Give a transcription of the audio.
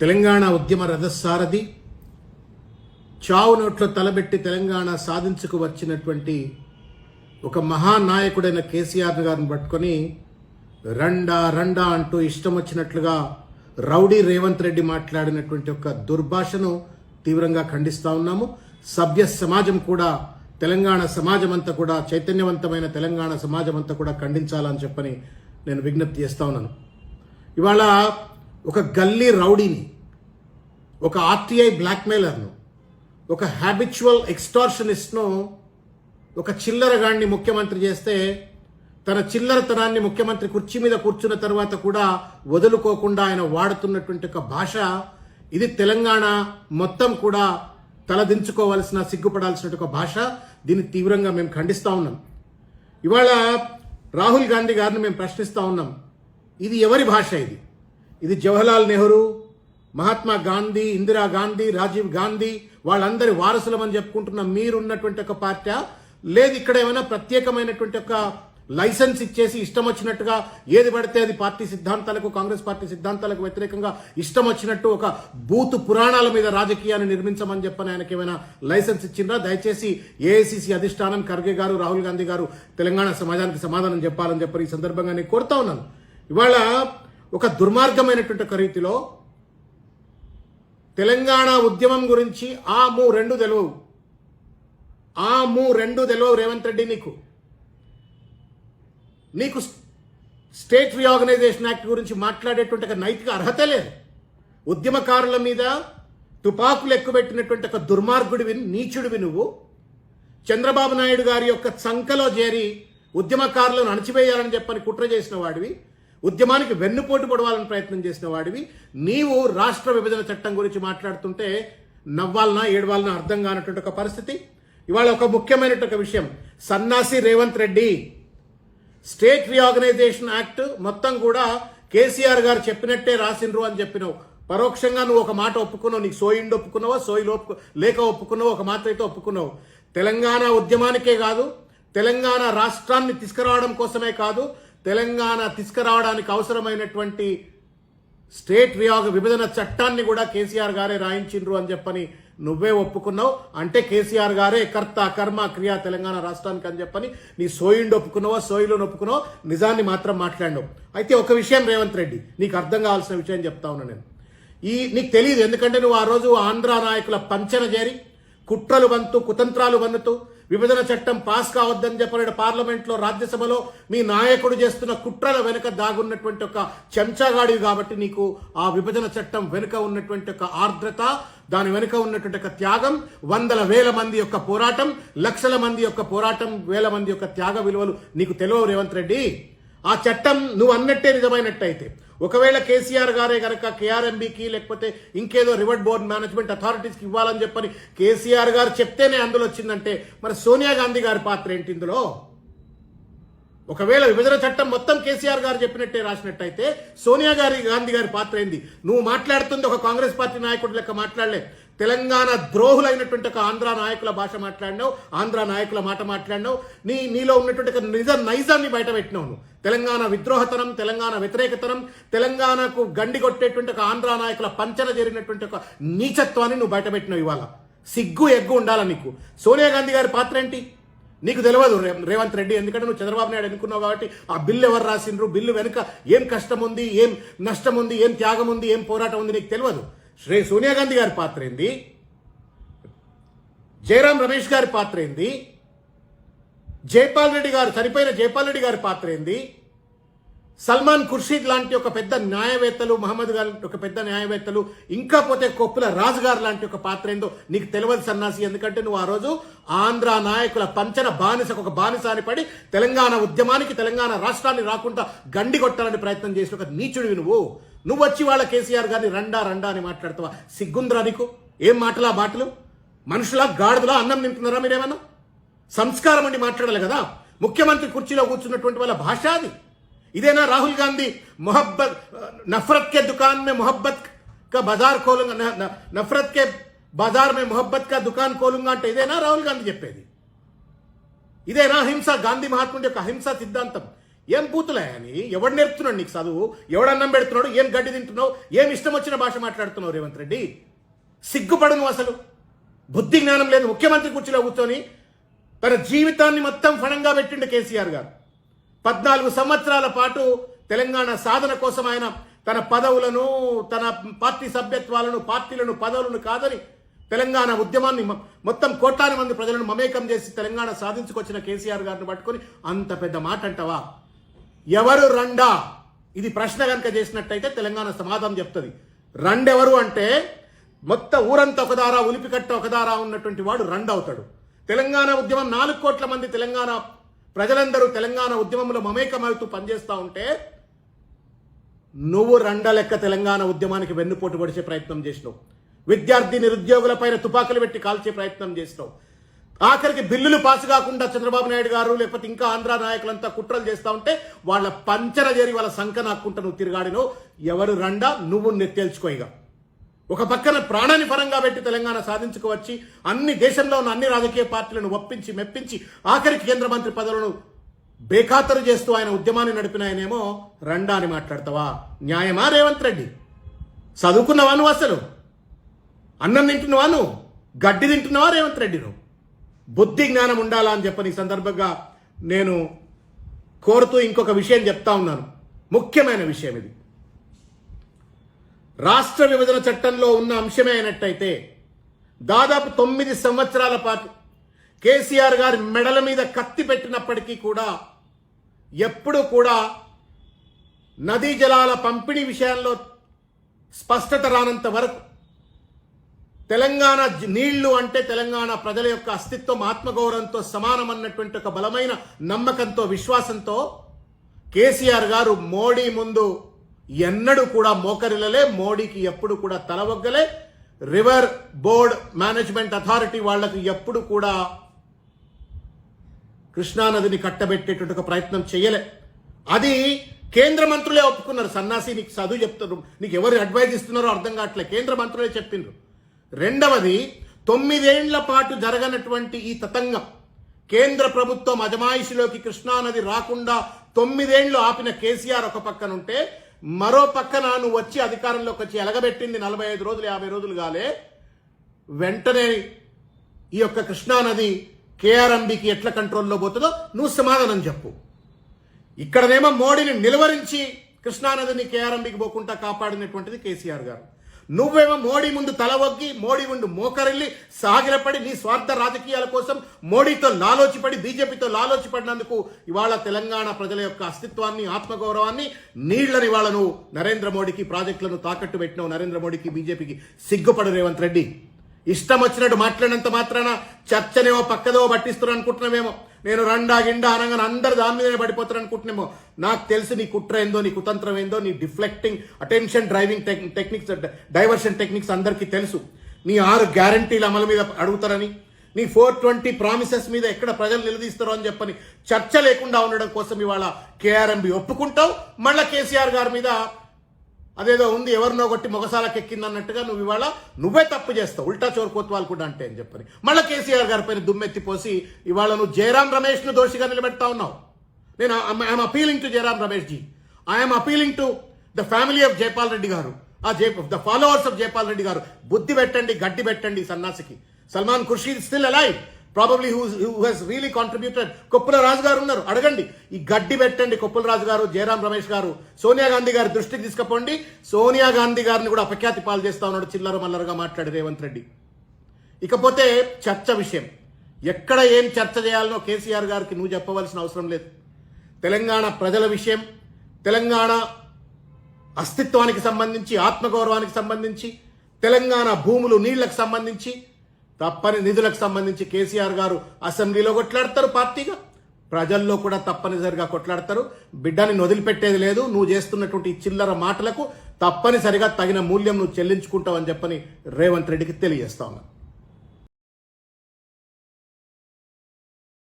తెలంగాణ ఉద్యమ రథసారథి చావు నోట్లో తలబెట్టి తెలంగాణ సాధించుకు వచ్చినటువంటి ఒక మహానాయకుడైన కేసీఆర్ గారిని పట్టుకొని రండా రండా అంటూ ఇష్టం వచ్చినట్లుగా రౌడీ రేవంత్ రెడ్డి మాట్లాడినటువంటి ఒక దుర్భాషను తీవ్రంగా ఖండిస్తూ ఉన్నాము. సభ్య సమాజం కూడా తెలంగాణ సమాజం అంతా కూడా చైతన్యవంతమైన తెలంగాణ సమాజం అంతా కూడా ఖండించాలని చెప్పని నేను విజ్ఞప్తి చేస్తా ఉన్నాను. ఇవాళ ఒక గల్లీ రౌడీని ఒక ఆర్టీఐ బ్లాక్మెయిలర్ను ఒక హ్యాబిచువల్ ఎక్స్టార్షనిస్ట్ను ఒక చిల్లరగాడిని ముఖ్యమంత్రి చేస్తే తన చిల్లరతనాన్ని ముఖ్యమంత్రి కుర్చీ మీద కూర్చున్న తర్వాత కూడా వదులుకోకుండా ఆయన వాడుతున్నటువంటి ఒక భాష ఇది తెలంగాణ మొత్తం కూడా తలదించుకోవాల్సిన సిగ్గుపడాల్సిన ఒక భాష. దీన్ని తీవ్రంగా మేము ఖండిస్తూ ఉన్నాం. ఇవాళ రాహుల్ గాంధీ గారిని మేము ప్రశ్నిస్తూ ఉన్నాం. ఇది ఎవరి భాష ఇది? ఇది జవహర్లాల్ నెహ్రూ మహాత్మా గాంధీ ఇందిరా గాంధీ రాజీవ్ గాంధీ వాళ్ళందరి వారసులమని చెప్పుకుంటున్న మీరున్నటువంటి ఒక పార్టీ. లేదు ఇక్కడ ఏమైనా ప్రత్యేకమైనటువంటి ఒక లైసెన్స్ ఇచ్చేసి ఇష్టం వచ్చినట్టుగా ఏది పడితే అది పార్టీ సిద్ధాంతాలకు కాంగ్రెస్ పార్టీ సిద్ధాంతాలకు వ్యతిరేకంగా ఇష్టం వచ్చినట్టు ఒక బూతు పురాణాల మీద రాజకీయాన్ని నిర్మించమని చెప్పని ఆయనకి ఏమైనా లైసెన్స్ ఇచ్చిండ్రా? దయచేసి ఏఐసిసి అధిష్టానం ఖర్గే గారు రాహుల్ గాంధీ గారు తెలంగాణ సమాజానికి సమాధానం చెప్పాలని చెప్పి ఈ సందర్భంగా నేను కోరుతా ఉన్నాను. ఇవాళ ఒక దుర్మార్గమైనటువంటి ఒక రీతిలో తెలంగాణ ఉద్యమం గురించి ఆ మూ రెండు తెలువు ఆ మూ రెండు తెలువు రేవంత్ రెడ్డి నీకు. నీకు స్టేట్ రీఆర్గనైజేషన్ యాక్ట్ గురించి మాట్లాడేటువంటి ఒక నైతిక అర్హత లేదు. ఉద్యమకారుల మీద తుపాకులు ఎక్కుబెట్టినటువంటి ఒక దుర్మార్గుడివి నీచుడివి నువ్వు. చంద్రబాబు నాయుడు గారి యొక్క చంకలో చేరి ఉద్యమకారులను అణచివేయాలని చెప్పని కుట్ర చేసిన వాడివి. ఉద్యమానికి వెన్నుపోటు పొడవాలని ప్రయత్నం చేసిన వాడివి. నీవు రాష్ట్ర విభజన చట్టం గురించి మాట్లాడుతుంటే నవ్వాలనా ఏడవాలనా అర్థం కానటువంటి ఒక పరిస్థితి. ఇవాళ ఒక ముఖ్యమైనటువంటి ఒక విషయం. సన్నాసి Revanth Reddy state reorganisation act మొత్తం కూడా కేసీఆర్ గారు చెప్పినట్టే రాసిండ్రు అని చెప్పినావు. పరోక్షంగా నువ్వు ఒక మాట ఒప్పుకున్నావు నీకు సోయిండి ఒప్పుకున్నావో సోయిలు ఒప్పు లేక ఒప్పుకున్నావు ఒక మాట అయితే ఒప్పుకున్నావు. తెలంగాణ ఉద్యమానికే కాదు తెలంగాణ రాష్ట్రాన్ని తీసుకురావడం కోసమే కాదు తెలంగాణ తీసుకురావడానికి అవసరమైనటువంటి స్టేట్ వియోగ విభజన చట్టాన్ని కూడా కేసీఆర్ గారే రాయించిండ్రు అని చెప్పని నువ్వే ఒప్పుకున్నావు. అంటే కేసీఆర్ గారే కర్త కర్మ క్రియ తెలంగాణ రాష్ట్రానికి అని చెప్పని నీ సోయిండు ఒప్పుకున్నావో సోయిలో ఒప్పుకున్నావో? నిజాన్ని మాత్రం మాట్లాడినావు. అయితే ఒక విషయం రేవంత్ రెడ్డి నీకు అర్థం కావాల్సిన విషయం చెప్తా ఉన్నా నేను. ఈ నీకు తెలియదు ఎందుకంటే నువ్వు ఆ రోజు ఆంధ్ర నాయకుల పంచన చేరి కుట్రలు వంతు కుతంత్రాలు వన్నుతూ విభజన చట్టం పాస్ కావద్దని చెప్పిన పార్లమెంట్లో రాజ్యసభలో మీ నాయకుడు చేస్తున్న కుట్రల వెనుక దాగున్నటువంటి ఒక చెంచాగాడివి కాబట్టి నీకు ఆ విభజన చట్టం వెనుక ఉన్నటువంటి ఒక ఆర్ద్రత దాని వెనుక ఉన్నటువంటి ఒక త్యాగం వందల వేల మంది యొక్క పోరాటం లక్షల మంది యొక్క పోరాటం వేల మంది యొక్క త్యాగ విలువలు నీకు తెలియవు రేవంత్ రెడ్డి. ఆ చట్టం నువ్వు అన్నట్టే నిజమైనట్టయితే. ఒకవేళ కేసీఆర్ గారే కనుక కేఆర్ఎంబికి లేకపోతే ఇంకేదో రివర్డ్ బోర్డ్ మేనేజ్మెంట్ అథారిటీస్కి ఇవ్వాలని చెప్పని కేసీఆర్ గారు చెప్తేనే అందులో వచ్చిందంటే మరి సోనియా గాంధీ గారి పాత్ర ఏంటి ఇందులో? ఒకవేళ విభజన చట్టం మొత్తం కేసీఆర్ గారు చెప్పినట్టే రాసినట్టయితే సోనియా గారి గాంధీ గారి పాత్ర ఏంది? నువ్వు మాట్లాడుతుంది ఒక కాంగ్రెస్ పార్టీ నాయకుడు లెక్క మాట్లాడలే. తెలంగాణ ద్రోహులైనటువంటి ఒక ఆంధ్ర నాయకుల భాష మాట్లాడినావు ఆంధ్ర నాయకుల మాట మాట్లాడినావు. నీ నీలో ఉన్నటువంటి ఒక నిజ నైజాన్ని బయట పెట్టినావు నువ్వు. తెలంగాణ విద్రోహతనం తెలంగాణ వ్యతిరేకతనం తెలంగాణకు గండి కొట్టేటువంటి ఒక ఆంధ్ర నాయకుల పంచన జరిగినటువంటి ఒక నీచత్వాన్ని నువ్వు బయట పెట్టినావు ఇవాళ. సిగ్గు ఎగ్గు ఉండాలా నీకు? సోనియా గాంధీ గారి పాత్ర ఏంటి? నీకు తెలియదు రే- రేవంత్ రెడ్డి ఎందుకంటే నువ్వు చంద్రబాబు నాయుడు అనుకున్నావు కాబట్టి ఆ బిల్లు ఎవరు రాసిండ్రు? బిల్లు వెనుక ఏం కష్టం ఉంది ఏం నష్టం ఉంది ఏం త్యాగం ఉంది ఏం పోరాటం ఉంది నీకు తెలియదు శ్రీ సోనియా గాంధీ గారి పాత్ర ఏంది? జయరాం రమేష్ గారి పాత్ర ఏంది? జైపాల్ రెడ్డి గారు చనిపోయిన జైపాల్ రెడ్డి గారి పాత్ర ఏంది? సల్మాన్ ఖుర్షీద్ లాంటి ఒక పెద్ద న్యాయవేత్తలు మహమ్మద్ గారు ఒక పెద్ద న్యాయవేత్తలు ఇంకా పోతే కొప్పుల రాజు గారు లాంటి ఒక పాత్ర ఏందో నీకు తెలియదు సన్నాసి. ఎందుకంటే నువ్వు ఆ రోజు ఆంధ్ర నాయకుల పంచన బానిసకు ఒక బానిసాని పడి తెలంగాణ ఉద్యమానికి తెలంగాణ రాష్ట్రాన్ని రాకుండా గండి కొట్టాలని ప్రయత్నం చేసిన ఒక నీచుడివి నువ్వు. నువ్వు వచ్చి వాళ్ళ కేసీఆర్ గారిని రండా రండా అని మాట్లాడతావా? సిగ్గుందిరా నీకు? ఏం మాటలా బాటలు మనుషులా గాడిదలా అన్నం నింపుతున్నారా మీరేమన్నా? సంస్కారం అండి మాట్లాడాలి కదా? ముఖ్యమంత్రి కుర్చీలో కూర్చున్నటువంటి వాళ్ళ భాష అది. ఇదేనా రాహుల్ గాంధీ మొహబ్బత్ నఫరత్ కే దుకాన్ మే మొహబ్బత్ కా బజార్ కోలుంగా నఫరత్ కే బజార్ మే మొహబ్బత్ కా దుకాన్ కోలుంగా అంటే ఇదేనా రాహుల్ గాంధీ చెప్పేది? ఇదేనా అహింస గాంధీ మహాత్ముడి యొక్క అహింస సిద్ధాంతం. ఏం బూతులే అని ఎవడు నేర్పుతున్నాడు నీకు చదువు? ఎవడు అన్నం పెడుతున్నాడు? ఏం గడ్డి తింటున్నావు? ఏం ఇష్టం వచ్చిన భాష మాట్లాడుతున్నావు రేవంత్ రెడ్డి? సిగ్గుపడు నువ్వు అసలు. బుద్ధి జ్ఞానం లేదు ముఖ్యమంత్రి కుర్చీలో కూర్చొని తన జీవితాన్ని మొత్తం ఫణంగా పెట్టిండు కేసీఆర్ గారు. పద్నాలుగు సంవత్సరాల పాటు తెలంగాణ సాధన కోసం ఆయన తన పదవులను తన పార్టీ సభ్యత్వాలను పార్టీలను పదవులను కాదని తెలంగాణ ఉద్యమాన్ని మొత్తం కోట్లాది మంది ప్రజలను మమేకం చేసి తెలంగాణ సాధించుకొచ్చిన కేసీఆర్ గారిని పట్టుకొని అంత పెద్ద మాట అంటవా? ఎవరు రండా? ఇది ప్రశ్న కనుక చేసినట్టయితే తెలంగాణ సమాధానం చెప్తుంది. రండెవరు అంటే మొత్తం ఊరంతా ఒకదారా ఉలిపికట్ట ఒకదారా ఉన్నటువంటి వాడు రండవుతాడు. తెలంగాణ ఉద్యమం నాలుగు కోట్ల మంది తెలంగాణ ప్రజలందరూ తెలంగాణ ఉద్యమంలో మమేకమవుతూ పనిచేస్తూ ఉంటే నువ్వు రండలెక్క తెలంగాణ ఉద్యమానికి వెన్నుపోటు పడిచే ప్రయత్నం చేసినావు. విద్యార్థి నిరుద్యోగులపైన తుపాకులు పెట్టి కాల్చే ప్రయత్నం చేసినావు. ఆఖరికి బిల్లులు పాస్ కాకుండా చంద్రబాబు నాయుడు గారు లేకపోతే ఇంకా ఆంధ్ర నాయకులంతా కుట్రలు చేస్తూ ఉంటే వాళ్ళ పంచర చేరి వాళ్ళ సంఖ నాక్కుంటా నువ్వు తిరిగాడినో ఎవరు రండా? నువ్వు నెత్తేల్చుకోయిగా తేల్చుకో ఇక. ఒక పక్కన ప్రాణాన్ని పరంగా పెట్టి తెలంగాణ సాధించుకోవచ్చి అన్ని దేశంలో ఉన్న అన్ని రాజకీయ పార్టీలను ఒప్పించి మెప్పించి ఆఖరికి కేంద్ర మంత్రి పదవులను బేఖాతరు చేస్తూ ఆయన ఉద్యమాన్ని నడిపిన ఆయనేమో రండా అని మాట్లాడతావా? న్యాయమా రేవంత్ రెడ్డి? చదువుకున్నవా నువ్వు అసలు? అన్నం తింటున్నవా నువ్వు గడ్డి తింటున్నావా రేవంత్ రెడ్డి నువ్వు బుద్ధి జ్ఞానం ఉండాలా అని చెప్పని ఈ సందర్భంగా నేను కోరుతూ ఇంకొక విషయం చెప్తా ఉన్నాను. ముఖ్యమైన విషయం ఇది. రాష్ట్ర విభజన చట్టంలో ఉన్న అంశమే అయినట్టయితే దాదాపు తొమ్మిది సంవత్సరాల పాటు కేసీఆర్ గారి మెడల మీద కత్తి పెట్టినప్పటికీ కూడా ఎప్పుడు కూడా నదీ జలాల పంపిణీ విషయాల్లో స్పష్టత రానంత వరకు తెలంగాణ నీళ్ళు అంటే తెలంగాణ ప్రజల యొక్క అస్తిత్వం ఆత్మగౌరవంతో సమానం అన్నటువంటి ఒక బలమైన నమ్మకంతో విశ్వాసంతో కేసీఆర్ గారు మోడీ ముందు ఎన్నడూ కూడా మోకరిల్లలే. మోడీకి ఎప్పుడు కూడా తలవగ్గలే. రివర్ బోర్డ్ మేనేజ్మెంట్ అథారిటీ వాళ్ళకు ఎప్పుడు కూడా కృష్ణానదిని కట్టబెట్టేటువంటి ఒక ప్రయత్నం చేయలే అది కేంద్ర మంత్రులే ఒప్పుకున్నారు. సన్నాసి నీకు చదువు చెప్తున్నారు నీకు ఎవరు అడ్వైజ్ ఇస్తున్నారో అర్థం కావట్లే. కేంద్ర మంత్రులే చెప్పిండ్రు. రెండవది తొమ్మిదేండ్ల పాటు జరగనటువంటి ఈ తతంగం. కేంద్ర ప్రభుత్వం అజమాయిషిలోకి కృష్ణానది రాకుండా తొమ్మిదేండ్లు ఆపిన కేసీఆర్ ఒక పక్కనుంటే మరో పక్కన నువ్వు వచ్చి అధికారంలోకి వచ్చి ఎలగబెట్టింది నలభై ఐదు రోజులు యాభై రోజులు కాలే. వెంటనే ఈ యొక్క కృష్ణానది కేఆర్ఎంబికి ఎట్లా కంట్రోల్లో పోతుందో నువ్వు సమాధానం చెప్పు. ఇక్కడనేమో మోడీని నిలువరించి కృష్ణానదిని కేఆర్ఎంబికి పోకుండా కాపాడినటువంటిది కేసీఆర్ గారు. నువ్వేమో మోడీ ముందు తల మోడీ ముందు మోకరిల్లి సాగిరపడి నీ స్వార్థ రాజకీయాల కోసం మోడీతో లాలోచిపడి బీజేపీతో లాలోచిపడినందుకు ఇవాళ తెలంగాణ ప్రజల యొక్క అస్తిత్వాన్ని ఆత్మగౌరవాన్ని నీళ్ళని ఇవాళ నువ్వు నరేంద్ర మోడీకి ప్రాజెక్టులను తాకట్టు పెట్టినావు నరేంద్ర మోడీకి బీజేపీకి. సిగ్గుపడు రేవంత్ రెడ్డి. ఇష్టం వచ్చినట్టు మాట్లాడినంత మాత్రాన చర్చనేమో పక్కదో పట్టిస్తున్నారు అనుకుంటున్నామేమో నేను రండా గిండా అనగానే అందరు దాని మీదనే పడిపోతారు అనుకుంటున్నామో. నాకు తెలిసి నీ కుట్ర ఏందో నీ కుతంత్రం ఏందో నీ deflecting attention driving techniques diversion techniques అందరికీ తెలుసు. నీ ఆరు గ్యారంటీల అమలు మీద అడుగుతారని నీ ఫోర్ ట్వంటీ ప్రామిసెస్ మీద ఎక్కడ ప్రజలు నిలదీస్తారో అని చెప్పని చర్చ లేకుండా ఉండడం కోసం ఇవాళ కేఆర్ఎంబి ఒప్పుకుంటావు. మళ్ళా కేసీఆర్ గారి మీద అదేదో ఉంది ఎవరినో కొట్టి మొగసాలకెక్కింది అన్నట్టుగా నువ్వు ఇవాళ నువ్వే తప్పు చేస్తావు. ఉల్టా చోరు కోత్వాలు కూడా అంటే అని చెప్పని. మళ్ళీ కేసీఆర్ గారి పైన దుమ్మెత్తిపోసి ఇవాళ నువ్వు జయరాం రమేష్ను దోషిగా నిలబెడతా ఉన్నావు. నేను I'm appealing to Jairam Ramesh ji. I'm appealing to the family of Jaipal Reddy గారు. ఆ జై the followers of Jaipal Reddy గారు. బుద్ధి పెట్టండి గడ్డి పెట్టండి సన్నాసికి. Salman Khurshid still alive. Probably who he's really contributed Koppula Raju గారు ఉన్నారు. అడగండి. ఈ గడ్డి పెట్టండి కొప్పుల రాజు గారు జయరాం రమేష్ గారు. సోనియా గాంధీ గారి దృష్టికి తీసుకుపోండి. సోనియా గాంధీ గారిని కూడా అపఖ్యాతి పాలు చేస్తా ఉన్నాడు చిల్లర మల్లరగా మాట్లాడి రేవంత్ రెడ్డి. ఇకపోతే చర్చ విషయం. ఎక్కడ ఏం చర్చ చేయాలనో కేసీఆర్ గారికి నువ్వు చెప్పవలసిన అవసరం లేదు. తెలంగాణ ప్రజల విషయం తెలంగాణ అస్తిత్వానికి సంబంధించి ఆత్మగౌరవానికి సంబంధించి తెలంగాణ భూములు నీళ్ళకు సంబంధించి తప్పని నిధులకు సంబంధించి కేసీఆర్ గారు అసెంబ్లీలో కొట్లాడతారు పార్టీగా. ప్రజల్లో కూడా తప్పనిసరిగా కొట్లాడతారు. బిడ్డని వదిలిపెట్టేది లేదు. నువ్వు చేస్తున్నటువంటి చిల్లర మాటలకు తప్పనిసరిగా తగిన మూల్యం నువ్వు చెల్లించుకుంటావని చెప్పని రేవంత్ రెడ్డికి తెలియజేస్తా